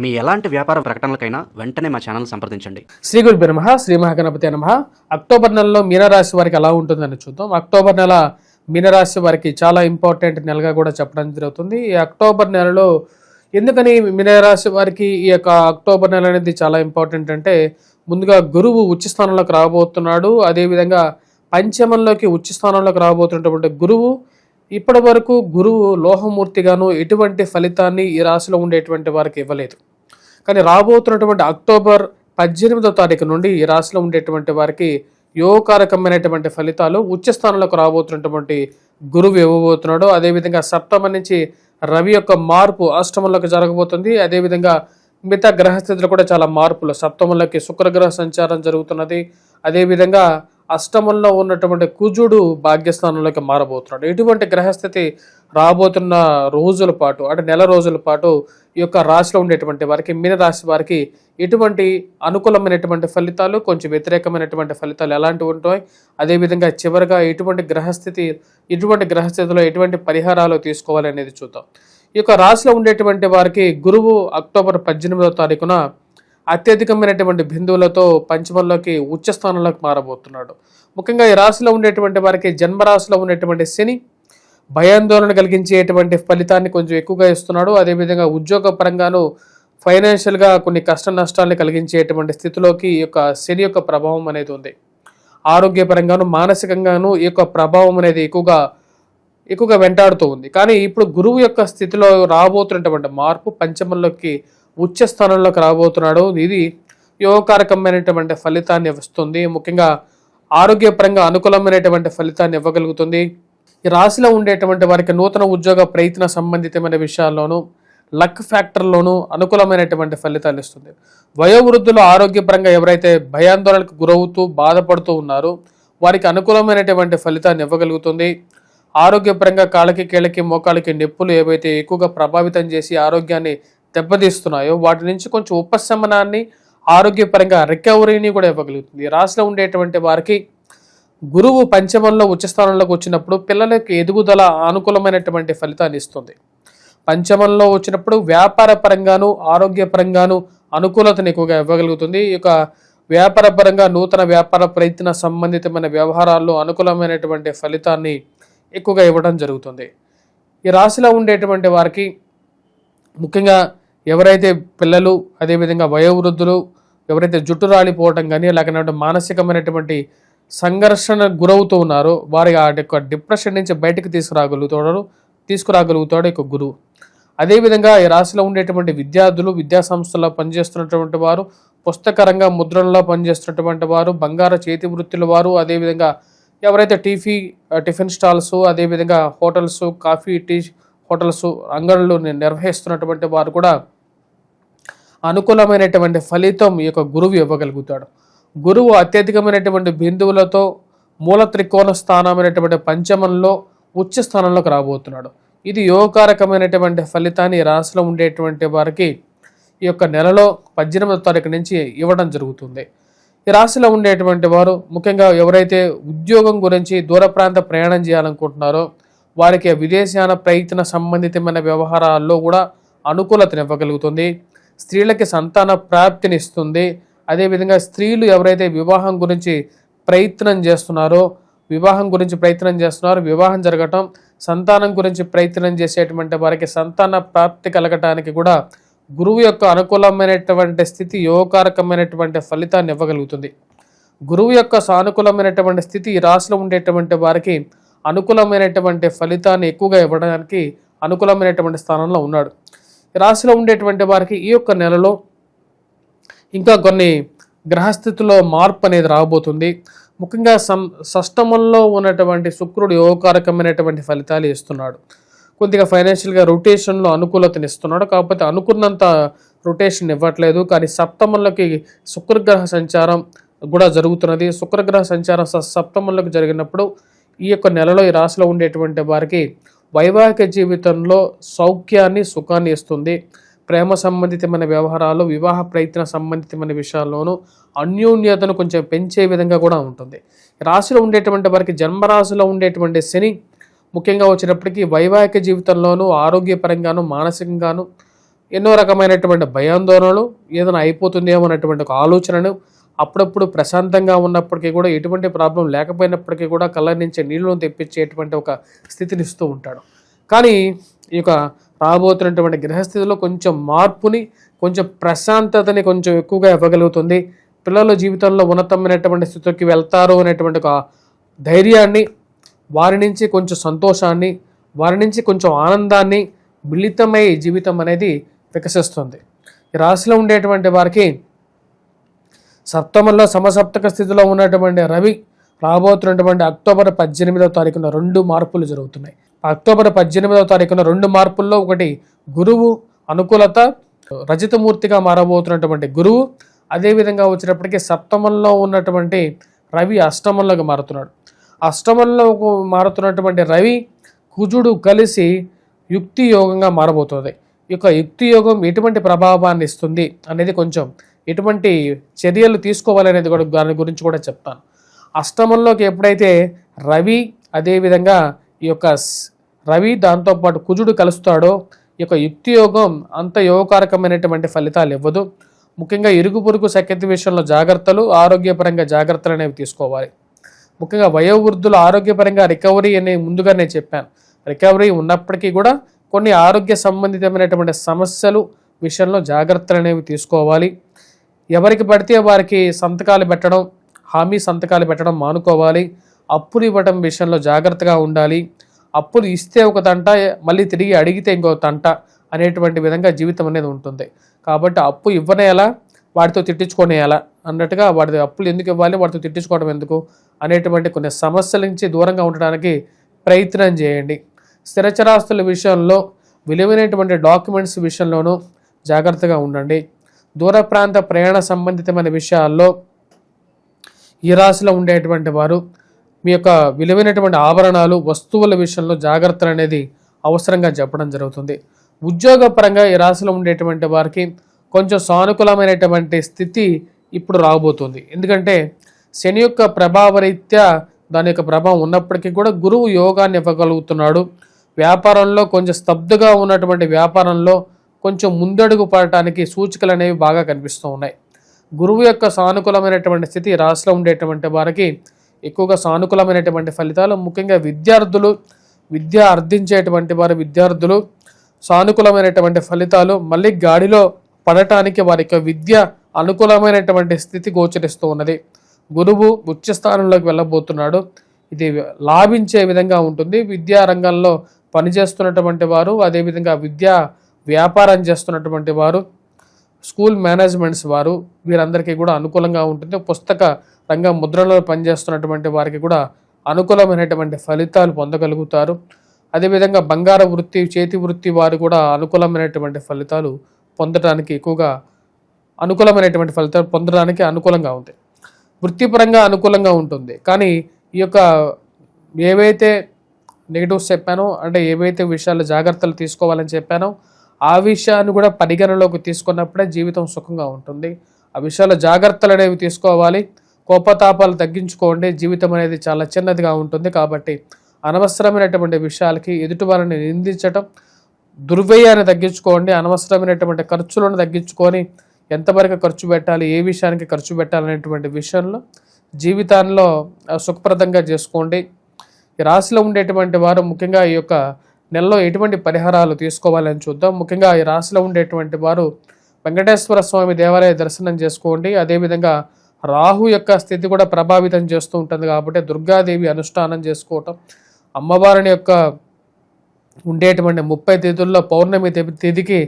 మీ ఎలాంటి వ్యాపార ప్రకటనలకైనా వెంటనే మా ఛానల్ సంప్రదించండి. శ్రీ గురు నమ శ్రీ మహాగణపతి నమ. అక్టోబర్ నెలలో మీనరాశి వారికి ఎలా ఉంటుందని చూద్దాం. అక్టోబర్ నెల మీనరాశి వారికి చాలా ఇంపార్టెంట్ నెలగా కూడా చెప్పడం జరుగుతుంది. ఈ అక్టోబర్ నెలలో ఎందుకని మీనరాశి వారికి ఈ యొక్క అక్టోబర్ నెల అనేది చాలా ఇంపార్టెంట్ అంటే ముందుగా గురువు ఉచ్చ స్థానంలోకి రాబోతున్నాడు. అదేవిధంగా పంచమంలోకి ఉచ్చ స్థానంలోకి రాబోతున్నటువంటి గురువు ఇప్పటి వరకు గురువు లోహమూర్తిగాను ఎటువంటి ఫలితాన్ని ఈ రాశిలో ఉండేటువంటి వారికి ఇవ్వలేదు. కానీ రాబోతున్నటువంటి అక్టోబర్ పద్దెనిమిదో తారీఖు నుండి ఈ రాశిలో ఉండేటువంటి వారికి యోగకారకమైనటువంటి ఫలితాలు ఉచ్చ స్థానంలోకి రాబోతున్నటువంటి గురువు ఇవ్వబోతున్నాడు. అదేవిధంగా సప్తమ నుంచి రవి యొక్క మార్పు అష్టమంలోకి జరగబోతుంది. అదేవిధంగా మిగతా గ్రహస్థితులు కూడా చాలా మార్పులు. సప్తమంలోకి శుక్రగ్రహ సంచారం జరుగుతున్నది. అదేవిధంగా అష్టమంలో ఉన్నటువంటి కుజుడు భాగ్యస్థానంలోకి మారబోతున్నాడు. ఎటువంటి గ్రహస్థితి రాబోతున్న రోజుల పాటు అంటే నెల రోజుల పాటు ఈ యొక్క రాశిలో ఉండేటువంటి వారికి మీనరాశి వారికి ఎటువంటి అనుకూలమైనటువంటి ఫలితాలు కొంచెం వ్యతిరేకమైనటువంటి ఫలితాలు ఎలాంటివి ఉంటాయి? అదేవిధంగా చివరిగా ఎటువంటి గ్రహస్థితి ఎటువంటి గ్రహస్థితిలో ఎటువంటి పరిహారాలు తీసుకోవాలి అనేది చూద్దాం. ఈ యొక్క రాశిలో ఉండేటువంటి వారికి గురువు అక్టోబర్ పద్దెనిమిదవ తారీఖున అత్యధికమైనటువంటి బిందువులతో పంచమంలోకి ఉచ్చ స్థానంలోకి మారబోతున్నాడు. ముఖ్యంగా ఈ రాశిలో ఉండేటువంటి వారికి జన్మరాశిలో ఉండేటువంటి శని భయాందోళన కలిగించేటువంటి ఫలితాన్ని కొంచెం ఎక్కువగా ఇస్తున్నాడు. అదేవిధంగా ఉద్యోగ పరంగాను ఫైనాన్షియల్గా కొన్ని కష్ట నష్టాలను కలిగించేటువంటి స్థితిలోకి ఈ యొక్క శని యొక్క ప్రభావం అనేది ఉంది. ఆరోగ్యపరంగాను మానసికంగాను ఈ యొక్క ప్రభావం అనేది ఎక్కువగా ఎక్కువగా వెంటాడుతూ ఉంది. కానీ ఇప్పుడు గురువు యొక్క స్థితిలో రాబోతున్నటువంటి మార్పు పంచమంలోకి ఉచ్చ స్థానంలోకి రాబోతున్నాడు. ఇది యోగకారకమైనటువంటి ఫలితాన్ని ఇస్తుంది. ముఖ్యంగా ఆరోగ్యపరంగా అనుకూలమైనటువంటి ఫలితాన్ని ఇవ్వగలుగుతుంది. ఈ రాశిలో ఉండేటువంటి వారికి నూతన ఉద్యోగ ప్రయత్న సంబంధితమైన విషయాల్లోనూ లక్ ఫ్యాక్టర్లోనూ అనుకూలమైనటువంటి ఫలితాలు ఇస్తుంది. వయోవృద్ధులు ఆరోగ్యపరంగా ఎవరైతే భయాందోళనకు గురవుతూ బాధపడుతూ ఉన్నారో వారికి అనుకూలమైనటువంటి ఫలితాన్ని ఇవ్వగలుగుతుంది. ఆరోగ్యపరంగా కాళ్ళకి కీళ్ళకి మోకాళ్ళకి నొప్పులు ఏవైతే ఎక్కువగా ప్రభావితం చేసి ఆరోగ్యాన్ని దెబ్బతీస్తున్నాయో వాటి నుంచి కొంచెం ఉపశమనాన్ని ఆరోగ్యపరంగా రికవరీని కూడా ఇవ్వగలుగుతుంది. రాశిలో ఉండేటువంటి వారికి గురువు పంచమంలో ఉచ్చస్థానంలోకి వచ్చినప్పుడు పిల్లలకు ఎదుగుదల అనుకూలమైనటువంటి ఫలితాన్ని ఇస్తుంది. పంచమంలో వచ్చినప్పుడు వ్యాపార పరంగాను ఆరోగ్యపరంగాను అనుకూలతను ఎక్కువగా ఇవ్వగలుగుతుంది. ఈ యొక్క వ్యాపార పరంగా నూతన వ్యాపార ప్రయత్న సంబంధితమైన వ్యవహారాల్లో అనుకూలమైనటువంటి ఫలితాన్ని ఎక్కువగా ఇవ్వడం జరుగుతుంది. ఈ రాశిలో ఉండేటువంటి వారికి ముఖ్యంగా ఎవరైతే పిల్లలు అదేవిధంగా వయోవృద్ధులు ఎవరైతే జుట్టు రాలిపోవటం కానీ లేకపోతే మానసికమైనటువంటి సంఘర్షణ గురవుతూ ఉన్నారో వారి ఆ యొక్క డిప్రెషన్ నుంచి బయటకు తీసుకురాగలుగుతాడు తీసుకురాగలుగుతాడు యొక్క గురువు. అదేవిధంగా ఈ రాశిలో ఉండేటువంటి విద్యార్థులు విద్యా సంస్థల్లో పనిచేస్తున్నటువంటి వారు పుస్తకరంగా ముద్రణలో పనిచేస్తున్నటువంటి వారు బంగార చేతి వృత్తుల వారు అదేవిధంగా ఎవరైతే టీఫీ టిఫిన్ స్టాల్స్ అదేవిధంగా హోటల్స్ కాఫీ టీ హోటల్స్ అంగళ్ళు నిర్వహిస్తున్నటువంటి వారు కూడా అనుకూలమైనటువంటి ఫలితం ఈ యొక్క గురువు ఇవ్వగలుగుతాడు. గురువు అత్యధికమైనటువంటి బిందువులతో మూల త్రికోణ స్థానమైనటువంటి పంచమంలో ఉచ్చ స్థానంలోకి రాబోతున్నాడు. ఇది యోగకారకమైనటువంటి ఫలితాన్ని రాశిలో ఉండేటువంటి వారికి ఈ యొక్క నెలలో పద్దెనిమిదో తారీఖు నుంచి ఇవ్వడం జరుగుతుంది. ఈ రాశిలో ఉండేటువంటి వారు ముఖ్యంగా ఎవరైతే ఉద్యోగం గురించి దూర ప్రాంత ప్రయాణం చేయాలనుకుంటున్నారో వారికి విదేశాన ప్రయత్న సంబంధితమైన వ్యవహారాల్లో కూడా అనుకూలతనివ్వగలుగుతుంది. స్త్రీలకి సంతాన ప్రాప్తినిస్తుంది. అదేవిధంగా స్త్రీలు ఎవరైతే వివాహం గురించి ప్రయత్నం చేస్తున్నారో వివాహం గురించి ప్రయత్నం చేస్తున్నారో వివాహం జరగటం సంతానం గురించి ప్రయత్నం చేసేటువంటి వారికి సంతాన ప్రాప్తి కలగటానికి కూడా గురువు యొక్క అనుకూలమైనటువంటి స్థితి యోగకారకమైనటువంటి ఫలితాన్ని ఇవ్వగలుగుతుంది. గురువు యొక్క సానుకూలమైనటువంటి స్థితి ఈ రాశిలో ఉండేటువంటి వారికి అనుకూలమైనటువంటి ఫలితాన్ని ఎక్కువగా ఇవ్వడానికి అనుకూలమైనటువంటి స్థానంలో ఉన్నాడు. ఈ రాశిలో ఉండేటువంటి వారికి ఈ యొక్క నెలలో ఇంకా కొన్ని గ్రహస్థితిలో మార్పు అనేది రాబోతుంది. ముఖ్యంగా సం షష్టమంలో ఉన్నటువంటి శుక్రుడు యోగకారకమైనటువంటి ఫలితాలు ఇస్తున్నాడు. కొద్దిగా ఫైనాన్షియల్గా రొటేషన్లో అనుకూలతను ఇస్తున్నాడు. కాకపోతే అనుకున్నంత రొటేషన్ ఇవ్వట్లేదు. కానీ సప్తమంలోకి శుక్రగ్రహ సంచారం కూడా జరుగుతున్నది. శుక్రగ్రహ సంచారం స- సప్తమంలోకి జరిగినప్పుడు ఈ యొక్క నెలలో ఈ రాశిలో ఉండేటువంటి వారికి వైవాహిక జీవితంలో సౌఖ్యాన్ని సుఖాన్ని ఇస్తుంది. ప్రేమ సంబంధితమైన వ్యవహారాలు వివాహ ప్రయత్న సంబంధితమైన విషయాల్లోనూ అన్యోన్యతను కొంచెం పెంచే విధంగా కూడా ఉంటుంది. రాశిలో ఉండేటువంటి వారికి జన్మరాశిలో ఉండేటువంటి శని ముఖ్యంగా వచ్చినప్పటికీ వైవాహిక జీవితంలోనూ ఆరోగ్యపరంగాను మానసికంగాను ఎన్నో రకమైనటువంటి భయాందోళనలు ఏదైనా అయిపోతుందేమో అనేటువంటి ఒక ఆలోచనను అప్పుడప్పుడు ప్రశాంతంగా ఉన్నప్పటికీ కూడా ఎటువంటి ప్రాబ్లం లేకపోయినప్పటికీ కూడా కళ్ళ నుంచి నీళ్ళను తెప్పించేటువంటి ఒక స్థితిని ఇస్తూ ఉంటాడు. కానీ ఈ యొక్క రాబోతున్నటువంటి గ్రహస్థితిలో కొంచెం మార్పుని కొంచెం ప్రశాంతతని కొంచెం ఎక్కువగా ఇవ్వగలుగుతుంది. పిల్లల జీవితంలో ఉన్నతమైనటువంటి స్థితికి వెళ్తారు అనేటువంటి ఒక ధైర్యాన్ని వారి నుంచి కొంచెం సంతోషాన్ని వారి నుంచి కొంచెం ఆనందాన్ని మిళితమై జీవితం అనేది వికసిస్తుంది. ఈ రాశిలో ఉండేటువంటి వారికి సప్తమంలో సమసప్తక స్థితిలో ఉన్నటువంటి రవి రాబోతున్నటువంటి అక్టోబర్ పద్దెనిమిదవ తారీఖున రెండు మార్పులు జరుగుతున్నాయి. అక్టోబర్ పద్దెనిమిదవ తారీఖున రెండు మార్పుల్లో ఒకటి గురువు అనుకూలత రజితమూర్తిగా మారబోతున్నటువంటి గురువు. అదేవిధంగా వచ్చినప్పటికీ సప్తమంలో ఉన్నటువంటి రవి అష్టమంలోకి మారుతున్నాడు. అష్టమంలో మారుతున్నటువంటి రవి కుజుడు కలిసి యుక్తి యోగంగా మారబోతుంది ఈ యొక్క యుక్తి యోగం ఎటువంటి ప్రభావాన్ని ఇస్తుంది అనేది కొంచెం ఎటువంటి చర్యలు తీసుకోవాలనేది కూడా దాని గురించి కూడా చెప్తాను. అష్టమంలోకి ఎప్పుడైతే రవి అదేవిధంగా ఈ యొక్క రవి దాంతోపాటు కుజుడు కలుస్తాడో ఈ యొక్క యుక్తి యోగం అంత యోగకారకమైనటువంటి ఫలితాలు ఇవ్వదు. ముఖ్యంగా ఇరుగు పొరుగు సఖ్యత విషయంలో జాగ్రత్తలు ఆరోగ్యపరంగా జాగ్రత్తలు అనేవి తీసుకోవాలి. ముఖ్యంగా వయోవృద్ధుల ఆరోగ్యపరంగా రికవరీ అనే ముందుగా నేను చెప్పాను. రికవరీ ఉన్నప్పటికీ కూడా కొన్ని ఆరోగ్య సంబంధితమైనటువంటి సమస్యలు విషయంలో జాగ్రత్తలు అనేవి తీసుకోవాలి. ఎవరికి పడితే వారికి సంతకాలు పెట్టడం హామీ సంతకాలు పెట్టడం మానుకోవాలి. అప్పులు ఇవ్వడం విషయంలో జాగ్రత్తగా ఉండాలి. అప్పులు ఇస్తే ఒక తంట మళ్ళీ తిరిగి అడిగితే ఇంకో తంట అనేటువంటి విధంగా జీవితం అనేది ఉంటుంది. కాబట్టి అప్పు ఇవ్వనేలా వాటితో తిట్టించుకునేయాలా అన్నట్టుగా వాటి అప్పులు ఎందుకు ఇవ్వాలి వాటితో తిట్టించుకోవడం ఎందుకు అనేటువంటి కొన్ని సమస్యల నుంచి దూరంగా ఉండడానికి ప్రయత్నం చేయండి. స్థిరచరాస్తుల విషయంలో విలువైనటువంటి డాక్యుమెంట్స్ విషయంలోనూ జాగ్రత్తగా ఉండండి. దూర ప్రాంత ప్రయాణ సంబంధితమైన విషయాల్లో ఈ రాశిలో ఉండేటువంటి వారు మీ యొక్క విలువైనటువంటి ఆభరణాలు వస్తువుల విషయంలో జాగ్రత్తలు అనేది అవసరంగా చెప్పడం జరుగుతుంది. ఉద్యోగపరంగా ఈ రాశిలో ఉండేటువంటి వారికి కొంచెం సానుకూలమైనటువంటి స్థితి ఇప్పుడు రాబోతుంది. ఎందుకంటే శని యొక్క ప్రభావరీత్యా దాని యొక్క ప్రభావం ఉన్నప్పటికీ కూడా గురువు యోగాన్ని ఇవ్వగలుగుతున్నాడు. వ్యాపారంలో కొంచెం స్తబ్దుగా ఉన్నటువంటి వ్యాపారంలో కొంచెం ముందడుగు పడటానికి సూచికలు అనేవి బాగా కనిపిస్తూ ఉన్నాయి. గురువు యొక్క సానుకూలమైనటువంటి స్థితి రాశిలో ఉండేటువంటి వారికి ఎక్కువగా సానుకూలమైనటువంటి ఫలితాలు ముఖ్యంగా విద్యార్థులు విద్య అర్థించేటువంటి వారి విద్యార్థులు సానుకూలమైనటువంటి ఫలితాలు మళ్ళీ గాడిలో పడటానికి వారి యొక్క విద్య అనుకూలమైనటువంటి స్థితి గోచరిస్తూ ఉన్నది. గురువు ఉచ్చ స్థానంలోకి వెళ్ళబోతున్నాడు. ఇది లాభించే విధంగా ఉంటుంది. విద్యా రంగంలో పనిచేస్తున్నటువంటి వారు అదేవిధంగా విద్యా వ్యాపారం చేస్తున్నటువంటి వారు స్కూల్ మేనేజ్మెంట్స్ వారు వీరందరికీ కూడా అనుకూలంగా ఉంటుంది. పుస్తక రంగ ముద్రలో పనిచేస్తున్నటువంటి వారికి కూడా అనుకూలమైనటువంటి ఫలితాలు పొందగలుగుతారు. అదేవిధంగా బంగార వృత్తి చేతి వృత్తి వారు కూడా అనుకూలమైనటువంటి ఫలితాలు పొందడానికి ఎక్కువగా అనుకూలమైనటువంటి ఫలితాలు పొందడానికి అనుకూలంగా ఉంది వృత్తిపరంగా అనుకూలంగా ఉంటుంది. కానీ ఈ యొక్క ఏవైతే నెగిటివ్స్ చెప్పానో అంటే ఏవైతే విషయాలు జాగ్రత్తలు తీసుకోవాలని చెప్పానో ఆ విషయాన్ని కూడా పరిగణలోకి తీసుకున్నప్పుడే జీవితం సుఖంగా ఉంటుంది. ఆ విషయాల జాగ్రత్తలు అనేవి తీసుకోవాలి. కోపతాపాలు తగ్గించుకోండి. జీవితం అనేది చాలా చిన్నదిగా ఉంటుంది కాబట్టి అనవసరమైనటువంటి విషయాలకి ఎదుటి వారిని నిందించటం దుర్వ్యయాన్ని తగ్గించుకోండి. అనవసరమైనటువంటి ఖర్చులను తగ్గించుకొని ఎంతవరకు ఖర్చు పెట్టాలి ఏ విషయానికి ఖర్చు పెట్టాలనేటువంటి విషయంలో జీవితాల్లో సుఖప్రదంగా చేసుకోండి. ఈ రాశిలో ఉండేటువంటి వారు ముఖ్యంగా ఈ యొక్క నెలలో ఎటువంటి పరిహారాలు తీసుకోవాలని చూద్దాం. ముఖ్యంగా ఈ రాశిలో ఉండేటువంటి వారు వెంకటేశ్వర స్వామి దేవాలయ దర్శనం చేసుకోండి. అదేవిధంగా రాహు యొక్క స్థితి కూడా ప్రభావితం చేస్తూ ఉంటుంది కాబట్టి దుర్గాదేవి అనుష్ఠానం చేసుకోవటం అమ్మవారిని యొక్క ఉండేటువంటి ముప్పై తిథుల్లో పౌర్ణమి తిథికి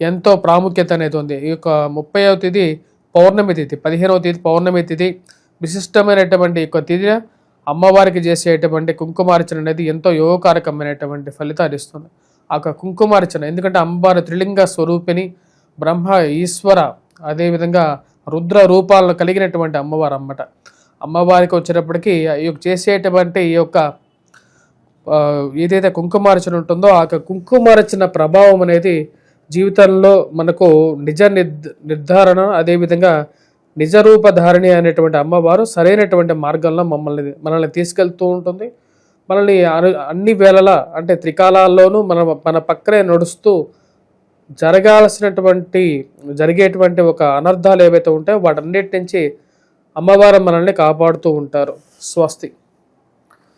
ఎంతో ప్రాముఖ్యత అనేది ఉంది. ఈ యొక్క ముప్పైవ తిథి పౌర్ణమి తిథి పదిహేనవ తిథి పౌర్ణమి తిథి విశిష్టమైనటువంటి యొక్క తిథి అమ్మవారికి చేసేటువంటి కుంకుమార్చన అనేది ఎంతో యోగకారకమైనటువంటి ఫలితాలు ఇస్తుంది. ఆ యొక్క కుంకుమార్చన ఎందుకంటే అమ్మవారి త్రిలింగ స్వరూపిణి బ్రహ్మ ఈశ్వర అదేవిధంగా రుద్ర రూపాలను కలిగినటువంటి అమ్మవారు అమ్మట అమ్మవారికి వచ్చేటప్పటికి ఈ యొక్క చేసేటువంటి ఈ యొక్క ఏదైతే కుంకుమార్చన ఉంటుందో ఆ యొక్క కుంకుమార్చన ప్రభావం అనేది జీవితంలో మనకు నిజ నిర్ నిర్ధారణ అదేవిధంగా నిజరూపధారిణి అనేటువంటి అమ్మవారు సరైనటువంటి మార్గంలో మమ్మల్ని మనల్ని తీసుకెళ్తూ ఉంటుంది. మనల్ని అన్ని వేళలా అంటే త్రికాలాల్లోనూ మన మన పక్కనే నడుస్తూ జరగాల్సినటువంటి జరిగేటువంటి ఒక అనర్థాలు ఏవైతే ఉంటాయో వాటన్నిటి నుంచి అమ్మవారు మనల్ని కాపాడుతూ ఉంటారు. స్వస్తి.